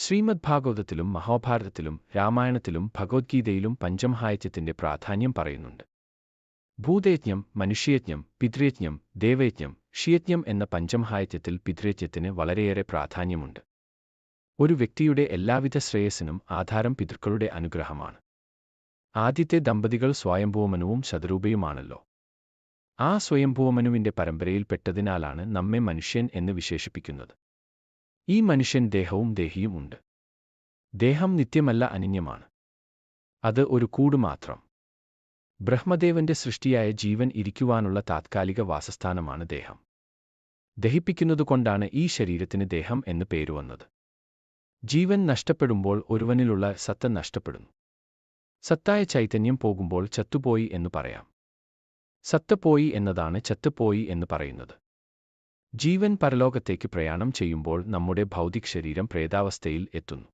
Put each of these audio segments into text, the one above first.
ശ്രീമദ് ഭാഗവതത്തിലും മഹാഭാരതത്തിലും രാമായണത്തിലും ഭഗവത്ഗീതയിലും പഞ്ചമഹായജ്ഞത്തിന്റെ പ്രാധാന്യം പറയുന്നുണ്ട്. ഭൂതയജ്ഞം മനുഷ്യയജ്ഞം പിതൃയജ്ഞം ദേവയജ്ഞം ഷിയജ്ഞം എന്ന പഞ്ചമഹായജ്ഞത്തിൽ പിതൃയജ്ഞത്തിന് വളരെയേറെ പ്രാധാന്യമുണ്ട്. ഒരു വ്യക്തിയുടെ എല്ലാവിധ ശ്രേയസ്സിനും ആധാരം പിതൃക്കളുടെ അനുഗ്രഹമാണ്. ആദ്യത്തെ ദമ്പതികൾ സ്വയംഭൂമനുവും ശതരൂപയുമാണല്ലോ. ആ സ്വയംഭൂമനുവിന്റെ പരമ്പരയിൽപ്പെട്ടതിനാലാണ് നമ്മെ മനുഷ്യൻ എന്ന് വിശേഷിപ്പിക്കുന്നത്. ഈ മനുഷ്യൻ ദേഹവും ദേഹിയുമുണ്ട് ദേഹം നിത്യമല്ല അനിന്യമാണ്. അത് ഒരു കൂട് മാത്രം. ബ്രഹ്മദേവന്റെ സൃഷ്ടിയായ ജീവൻ ഇരിക്കുവാനുള്ള താത്കാലിക വാസസ്ഥാനമാണ് ദേഹം. ദഹിപ്പിക്കുന്നതുകൊണ്ടാണ് ഈ ശരീരത്തിന് ദേഹം എന്ന് പേരുവന്നത് ജീവൻ നഷ്ടപ്പെടുമ്പോൾ ഒരുവനിലുള്ള സത്ത നഷ്ടപ്പെടുന്നു. സത്തായ ചൈതന്യം പോകുമ്പോൾ ചത്തുപോയി എന്ന് പറയാം. സത്ത പോയി എന്നതാണ് ചത്തുപോയി എന്ന് പറയുന്നത്. ജീവൻ പരലോകത്തേക്ക് പ്രയാണം ചെയ്യുമ്പോൾ നമ്മുടെ ഭൗതിക് ശരീരം പ്രേതാവസ്ഥയിൽ എത്തുന്നു.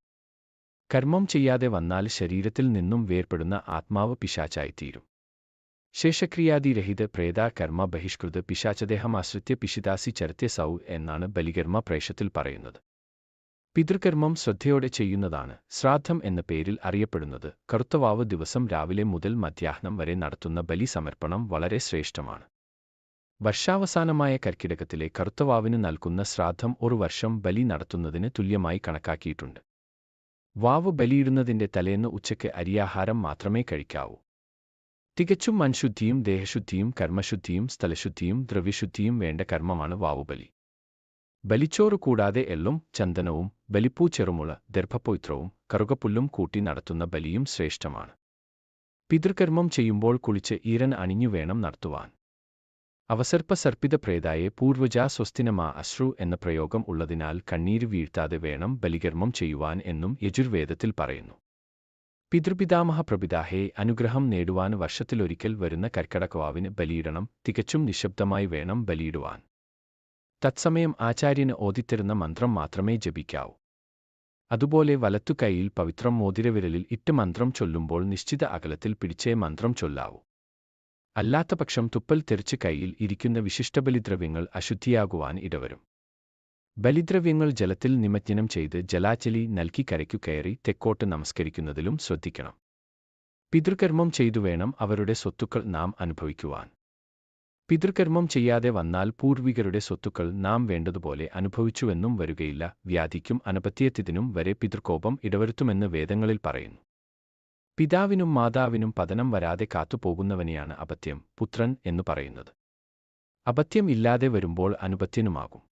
കർമ്മം ചെയ്യാതെ വന്നാൽ ശരീരത്തിൽ നിന്നും വേർപെടുന്ന ആത്മാവ് പിശാച്ചായിത്തീരും ശേഷക്രിയാതിരഹിത പ്രേത കർമ്മ ബഹിഷ്കൃത പിശാചദേഹം ആശ്രിത്യ പിശിദാസി ചരത്യ സൗ എന്നാണ് ബലികർമ്മ പ്രേഷത്തിൽ പറയുന്നത്. പിതൃകർമ്മം ശ്രദ്ധയോടെ ചെയ്യുന്നതാണ് ശ്രാദ്ധം എന്ന പേരിൽ അറിയപ്പെടുന്നത്. കറുത്തവാവ് ദിവസം രാവിലെ മുതൽ മധ്യാഹ്നം വരെ നടത്തുന്ന ബലി സമർപ്പണം വളരെ ശ്രേഷ്ഠമാണ്. വർഷാവസാനമായ കർക്കിടകത്തിലെ കറുത്തവാവിന് നൽകുന്ന ശ്രാദ്ധം ഒരു വർഷം ബലി നടത്തുന്നതിന് തുല്യമായി കണക്കാക്കിയിട്ടുണ്ട്. വാവ് ബലിയിടുന്നതിന്റെ തലേന്ന് ഉച്ചയ്ക്ക് അരിയാഹാരം മാത്രമേ കഴിക്കാവൂ. തികച്ചും മൻശുദ്ധിയും ദേഹശുദ്ധിയും കർമ്മശുദ്ധിയും സ്ഥലശുദ്ധിയും ദ്രവ്യശുദ്ധിയും വേണ്ട കർമ്മമാണ് വാവുബലി ബലിച്ചോറ് കൂടാതെ എള്ളും ചന്ദനവും ബലിപ്പൂ ചെറുമുള ദർഭപൊയ്ത്രവും കറുകപ്പുല്ലും കൂട്ടി നടത്തുന്ന ബലിയും ശ്രേഷ്ഠമാണ്. പിതൃകർമ്മം ചെയ്യുമ്പോൾ കുളിച്ച് ഈരൻ അണിഞ്ഞു വേണം നടത്തുവാൻ. അവസർപ്പ സർപ്പിത പ്രേതായെ പൂർവജ സ്വസ്തിനമാ അശ്രു എന്ന പ്രയോഗം ഉള്ളതിനാൽ കണ്ണീര് വീഴ്ത്താതെ വേണം ബലികർമ്മം ചെയ്യുവാൻ എന്നും യജുർവേദത്തിൽ പറയുന്നു. പിതൃപിതാമഹ പ്രപിതാഹെ അനുഗ്രഹം നേടുവാൻ വർഷത്തിലൊരിക്കൽ വരുന്ന കർക്കടകവാവിന് ബലിയിടണം തികച്ചും നിശബ്ദമായി വേണം ബലിയിടുവാൻ. തത്സമയം ആചാര്യന് ഓതിത്തരുന്ന മന്ത്രം മാത്രമേ ജപിക്കാവൂ. അതുപോലെ വലത്തുകൈയിൽ പവിത്രം മോതിരവിരലിൽ ഇട്ട് മന്ത്രം ചൊല്ലുമ്പോൾ നിശ്ചിത അകലത്തിൽ പിടിച്ചേ മന്ത്രം ചൊല്ലാവൂ. അല്ലാത്തപക്ഷം തുപ്പൽ തെറിച്ച് കൈയിൽ ഇരിക്കുന്ന വിശിഷ്ട ബലിദ്രവ്യങ്ങൾ അശുദ്ധിയാകുവാൻ ഇടവരും. ബലിദ്രവ്യങ്ങൾ ജലത്തിൽ നിമജ്ജനം ചെയ്ത് ജലാചലി നൽകി കരയ്ക്കു കയറി തെക്കോട്ട് നമസ്കരിക്കുന്നതിലും ശ്രദ്ധിക്കണം. പിതൃകർമ്മം ചെയ്തു വേണം അവരുടെ സ്വത്തുക്കൾ നാം അനുഭവിക്കുവാൻ. പിതൃകർമ്മം ചെയ്യാതെ വന്നാൽ പൂർവികരുടെ സ്വത്തുക്കൾ നാം വേണ്ടതുപോലെ അനുഭവിച്ചുവെന്നും വരികയില്ല വ്യാധിക്കും അനപത്യത്തിനും വരെ പിതൃകോപം ഇടവരുത്തുമെന്ന് വേദങ്ങളിൽ പറയുന്നു. പിതാവിനും മാതാവിനും പതനം വരാതെ കാത്തുപോകുന്നവനെയാണ് അപത്യം പുത്രൻ എന്നു പറയുന്നത്. അപത്യം ഇല്ലാതെ വരുമ്പോൾ അനുപത്യനുമാകും.